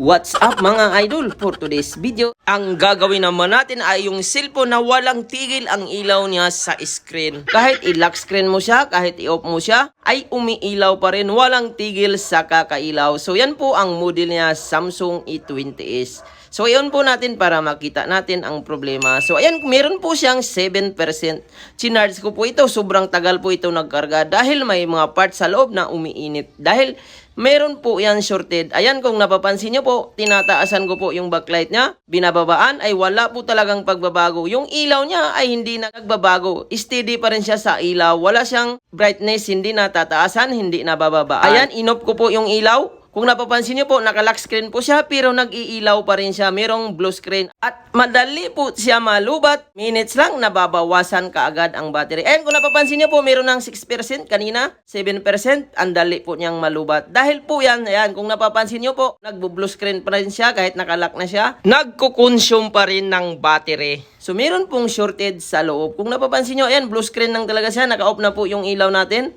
What's up mga idol? For today's video, ang gagawin naman natin ay yung cellphone na walang tigil ang ilaw niya sa screen. Kahit i-lock screen mo siya, kahit i-off mo siya, ay umiilaw pa rin walang tigil sa kakailaw. So yan po ang model niya Samsung E20s. So iyon po natin para makita natin ang problema. So ayan, meron po siyang 7%. Chinarge ko po ito, sobrang tagal po ito nagkarga dahil may mga parts sa loob na umiinit. Dahil meron po yan shorted. Ayan, kung napapansin nyo po, tinataasan ko po yung backlight niya. Binababaan ay wala po talagang pagbabago. Yung ilaw niya ay hindi na nagbabago. Steady pa rin siya sa ilaw. Wala siyang brightness, hindi natataasan, hindi nabababaan. Ayan, inop ko po yung ilaw. Kung napapansin niyo po, naka-lock screen po siya pero nag-iilaw pa rin siya. Merong blue screen. At madali po siya malubat. Minutes lang, nababawasan kaagad ang battery. And kung napapansin niyo po, meron ng 6% kanina, 7%. Ang dali po niyang malubat. Dahil po yan, ayan, kung napapansin niyo po, nagbo-blue screen pa rin siya kahit naka-lock na siya. Nagko-consume pa rin ng battery. So, meron pong shorted sa loob. Kung napapansin niyo, ayan, blue screen lang talaga siya. Naka-off na po yung ilaw natin.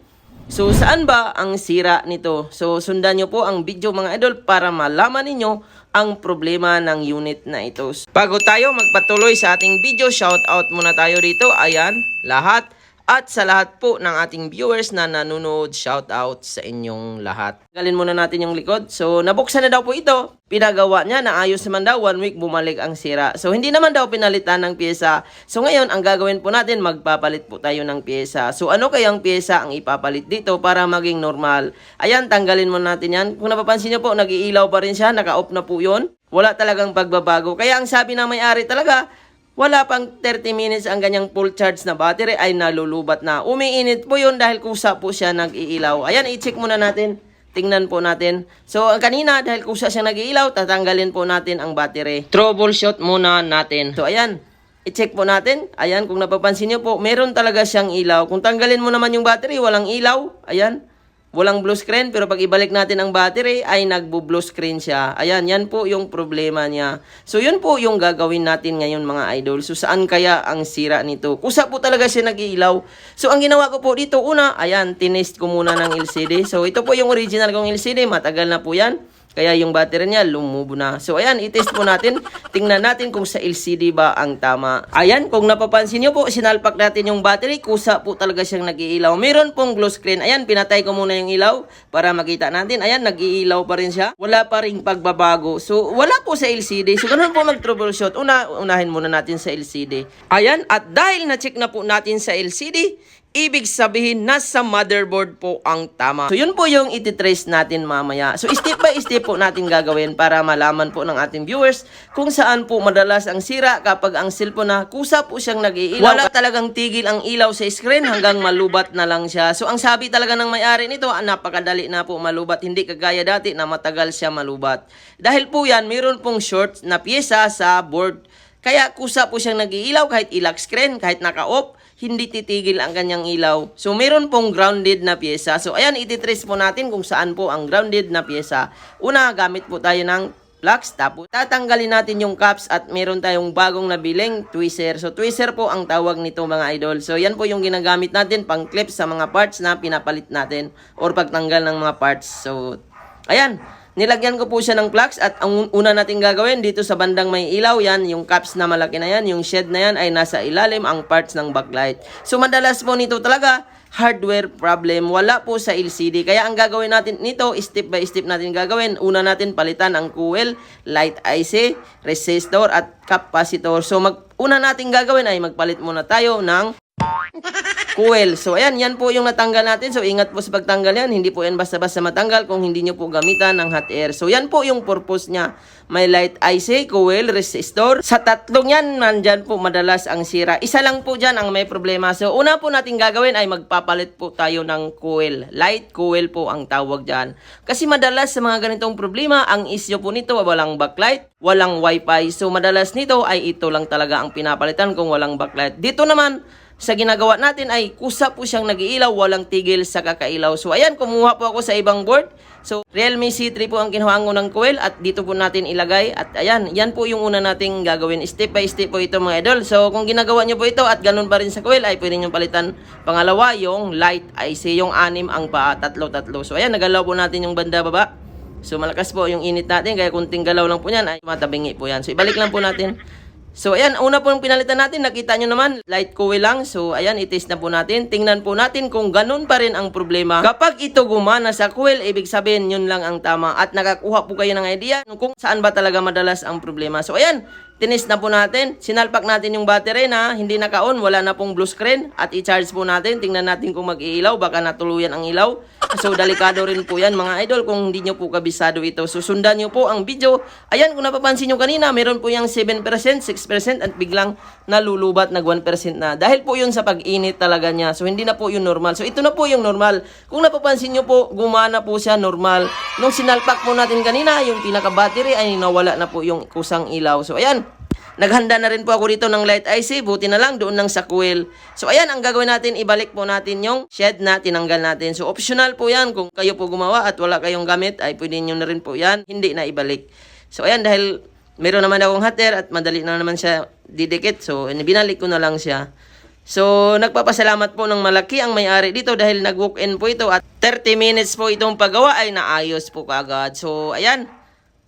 So, saan ba ang sira nito? So, sundan nyo po ang video mga idol para malaman ninyo ang problema ng unit na ito. Bago tayo magpatuloy sa ating video, shout out muna tayo dito. Ayan, lahat. At sa lahat po ng ating viewers na nanonood, shout out sa inyong lahat. Galin muna natin yung likod. So, nabuksan na daw po ito. Pinagawa niya, naayos naman daw, one week bumalik ang sira. So, hindi naman daw pinalitan ng pyesa. So, ngayon, ang gagawin po natin, magpapalit po tayo ng pyesa. So, ano kayang pyesa ang ipapalit dito para maging normal? Ayan, tanggalin muna natin yan. Kung napapansin niyo po, nag-iilaw pa rin siya, naka-off na po yun. Wala talagang pagbabago. Kaya ang sabi ng may-ari talaga, wala pang 30 minutes ang ganyang full charge na battery ay nalulubat na. Umiinit po yun dahil kusa po siya nag-iilaw. Ayan, i-check muna natin. Tingnan po natin. So, ang kanina, dahil kusa siya nag-iilaw, tatanggalin po natin ang battery. Troubleshoot muna natin. So, ayan. I-check po natin. Ayan, kung napapansin nyo po, meron talaga siyang ilaw. Kung tanggalin mo naman yung battery, walang ilaw. Ayan. Walang blue screen, pero pag ibalik natin ang battery, ay nagbo-blue screen siya. Ayan, yan po yung problema niya. So, yun po yung gagawin natin ngayon mga idol. So, saan kaya ang sira nito? Kusa po talaga siya nag-iilaw. So, ang ginawa ko po dito, una, ayan, tinest ko muna ng LCD. So, ito po yung original kong LCD. Matagal na po yan. Kaya yung battery niya lumubo na. So ayan, i-test po natin. Tingnan natin kung sa LCD ba ang tama. Ayan, kung napapansin nyo po, sinalpak natin yung battery. Kusa po talaga siyang nag-iilaw. Meron pong glow screen. Ayan, pinatay ko muna yung ilaw para makita natin. Ayan, nag-iilaw pa rin siya. Wala pa ring pagbabago. So wala po sa LCD. So ganun po mag-troubleshoot. Una, unahin muna natin sa LCD. Ayan, at dahil na-check na po natin sa LCD, Ibig sabihin, nasa motherboard po ang tama. So, yun po yung ititrace natin mamaya. So, step by step po natin gagawin para malaman po ng ating viewers kung saan po madalas ang sira kapag ang cellphone na kusa po siyang nag-iilaw. Wala talagang tigil ang ilaw sa screen hanggang malubat na lang siya. So, ang sabi talaga ng may-ari nito, ah, napakadali na po malubat. Hindi kagaya dati na matagal siya malubat. Dahil po yan, mayroon pong short na pyesa sa board. Kaya kusa po siyang nag-iilaw kahit ilock screen, kahit naka-off, hindi titigil ang kanyang ilaw. So, meron pong grounded na pyesa. So, ayan, ititrace po natin kung saan po ang grounded na pyesa. Una, gamit po tayo ng plugs. Tapos, tatanggalin natin yung caps at meron tayong bagong nabiling tweezer. So, tweezer po ang tawag nito mga idol. So, yan po yung ginagamit natin pang clips sa mga parts na pinapalit natin or pagtanggal ng mga parts. So, ayan. Nilagyan ko po siya ng plugs at ang una natin gagawin dito sa bandang may ilaw yan, yung caps na malaki na yan, yung shed na yan ay nasa ilalim ang parts ng backlight. So madalas po nito talaga hardware problem. Wala po sa LCD. Kaya ang gagawin natin nito, step by step natin gagawin. Una natin palitan ang coil, light IC, resistor at capacitor. So mag una natin gagawin ay magpalit muna tayo ng coil. So, ayan, yan po yung natanggal natin. So, ingat po sa pagtanggal yan. Hindi po yan basta-basta matanggal kung hindi nyo po gamitan ng hot air. So, yan po yung purpose niya. May light IC, coil, resistor. Sa tatlong yan, nandyan po madalas ang sira. Isa lang po dyan ang may problema. So, una po natin gagawin ay magpapalit po tayo ng coil. Light coil po ang tawag dyan. Kasi madalas sa mga ganitong problema, ang issue po nito, walang backlight, walang wifi. So, madalas nito ay ito lang talaga ang pinapalitan kung walang backlight. Dito naman, sa ginagawa natin ay kusa po siyang nag-iilaw, walang tigil sa kakailaw. So ayan, kumuha po ako sa ibang board. So Realme C3 po ang kinuha ko ng coil at dito po natin ilagay. At ayan, yan po yung una nating gagawin. Step by step po ito mga idol. So kung ginagawa nyo po ito at ganun pa rin sa coil ay pwede nyo palitan. Pangalawa, yung light IC, yung anim ang paa, tatlo-tatlo. So ayan, nagalaw po natin yung banda baba. So malakas po yung init natin, kaya kunting galaw lang po yan, ay matabingi po yan. So ibalik lang po natin. So ayan, una po yung pinalitan natin, nakita nyo naman, light coil lang. So ayan, itest na po natin. Tingnan po natin kung ganun pa rin ang problema. Kapag ito gumana sa coil, ibig sabihin yun lang ang tama. At nakakuha po kayo ng idea kung saan ba talaga madalas ang problema. So ayan, tinis na po natin. Sinalpak natin yung battery na hindi naka-on, wala na pong blue screen. At i-charge po natin, tingnan natin kung mag-iilaw, baka natuluyan ang ilaw. So delikado rin po yan mga idol kung hindi nyo po kabisado ito. So sundan nyo po ang video. Ayan, kung napapansin nyo kanina, meron po yung 7%, 6% at biglang nalulubat nag 1% na. Dahil po yun sa pag-init talaga niya. So hindi na po yung normal. So ito na po yung normal. Kung napapansin nyo po, gumana po siya normal. Nung sinalpak po natin kanina, yung pinaka-battery ay nawala na po yung kusang ilaw. So ayan, Naghanda na rin po ako dito ng light IC, buti na lang doon lang sa coil. So ayan, ang gagawin natin, ibalik po natin yung shed na tinanggal natin. So optional po yan, kung kayo po gumawa at wala kayong gamit, ay pwede nyo na rin po yan, hindi na ibalik. So ayan, dahil meron naman akong hater at madali na naman siya didikit, so binalik ko na lang siya. So, nagpapasalamat po ng malaki ang may-ari dito dahil nag-walk-in po ito at 30 minutes po itong paggawa ay naayos po kagad. So, ayan,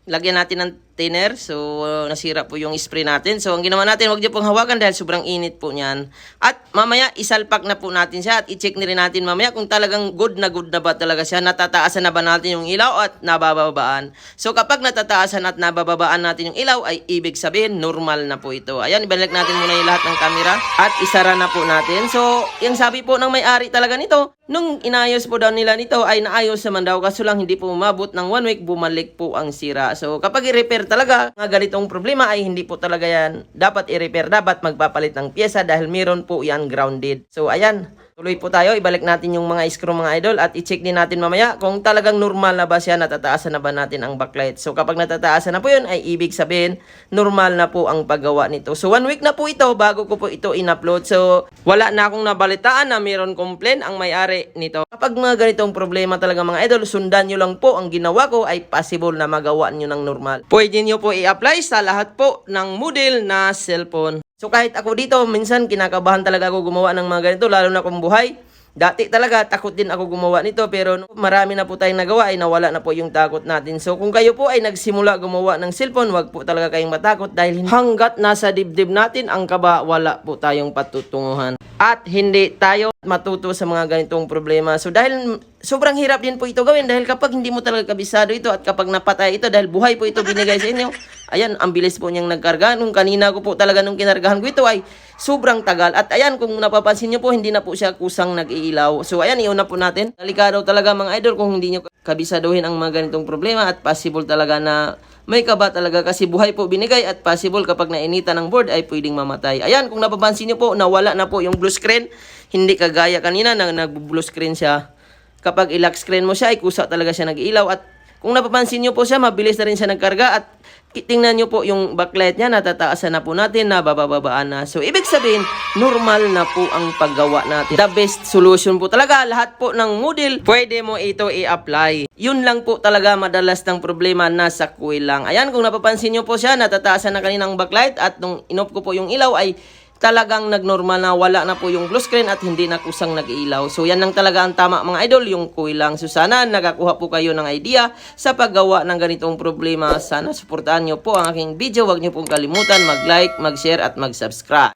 lagyan natin ng thinner. So, nasira po yung spray natin. So, ang ginawa natin, huwag niyo pong hawakan dahil sobrang init po niyan. At mamaya, isalpak na po natin siya at i-check na rin natin mamaya kung talagang good na good na ba talaga siya. Natataasan na ba natin yung ilaw at nabababaan. So, kapag natataasan at nabababaan natin yung ilaw, ay ibig sabihin, normal na po ito. Ayan, ibalik natin muna yung lahat ng camera at isara na po natin. So, yung sabi po ng may-ari talaga nito, Nung inayos po daw nila nito ay naayos naman daw kaso lang hindi po umabot ng one week bumalik po ang sira. So kapag i-repair talaga nga ganitong problema ay hindi po talaga yan dapat i-repair. Dapat magpapalit ng pyesa dahil meron po yan grounded. So ayan, tuloy po tayo. Ibalik natin yung mga screw mga idol at i-check din natin mamaya kung talagang normal na ba siya, natataasan na ba natin ang backlight. So kapag natataasan na po yun ay ibig sabihin normal na po ang paggawa nito. So one week na po ito bago ko po ito in-upload. So wala na akong nabalitaan na meron complaint ang may-ari nito. Kapag mga ganitong problema talaga mga idol, sundan nyo lang po ang ginawa ko ay possible na magawa nyo ng normal. Pwede nyo po i-apply sa lahat po ng model na cellphone. So kahit ako dito, minsan kinakabahan talaga ako gumawa ng mga ganito, lalo na kung buhay. Dati talaga, takot din ako gumawa nito, pero marami na po tayong nagawa, ay nawala na po yung takot natin. So kung kayo po ay nagsimula gumawa ng cellphone, wag po talaga kayong matakot dahil hanggat nasa dibdib natin ang kaba, wala po tayong patutunguhan. At hindi tayo matuto sa mga ganitong problema. So dahil sobrang hirap din po ito gawin dahil kapag hindi mo talaga kabisado ito at kapag napatay ito dahil buhay po ito binigay sa inyo, ayan, ang bilis po niyang nagkarga. Nung kanina ko po talaga nung kinargahan ko ito ay sobrang tagal. At ayan, kung napapansin niyo po, hindi na po siya kusang nag-iilaw. So ayan, iuna po natin. Delikado talaga mga idol kung hindi niyo kabisaduhin ang mga ganitong problema at possible talaga na may kaba talaga kasi buhay po binigay at possible kapag nainitan ng board ay pwedeng mamatay. Ayan, kung napapansin niyo po, nawala na po yung blue screen. Hindi kagaya kanina na nag-blue screen siya. Kapag i-lock screen mo siya, ay kusa talaga siya nag-ilaw. At kung napapansin niyo po siya, mabilis na rin siya nagkarga. At tingnan niyo po yung backlight niya, natataasan na po natin, nabababaan na. So, ibig sabihin, normal na po ang paggawa natin. The best solution po talaga, lahat po ng model, pwede mo ito i-apply. Yun lang po talaga madalas ng problema nasa coil lang. Ayan, kung napapansin niyo po siya, natataasan na kaninang backlight at nung inop ko po yung ilaw ay talagang nagnormal na wala na po yung blue screen at hindi na kusang nag-ilaw. So yan lang talaga ang tama mga idol, yung coil lang. So sana po kayo ng idea sa paggawa ng ganitong problema. Sana suportahan nyo po ang aking video. Huwag nyo pong kalimutan mag-like, mag-share at mag-subscribe.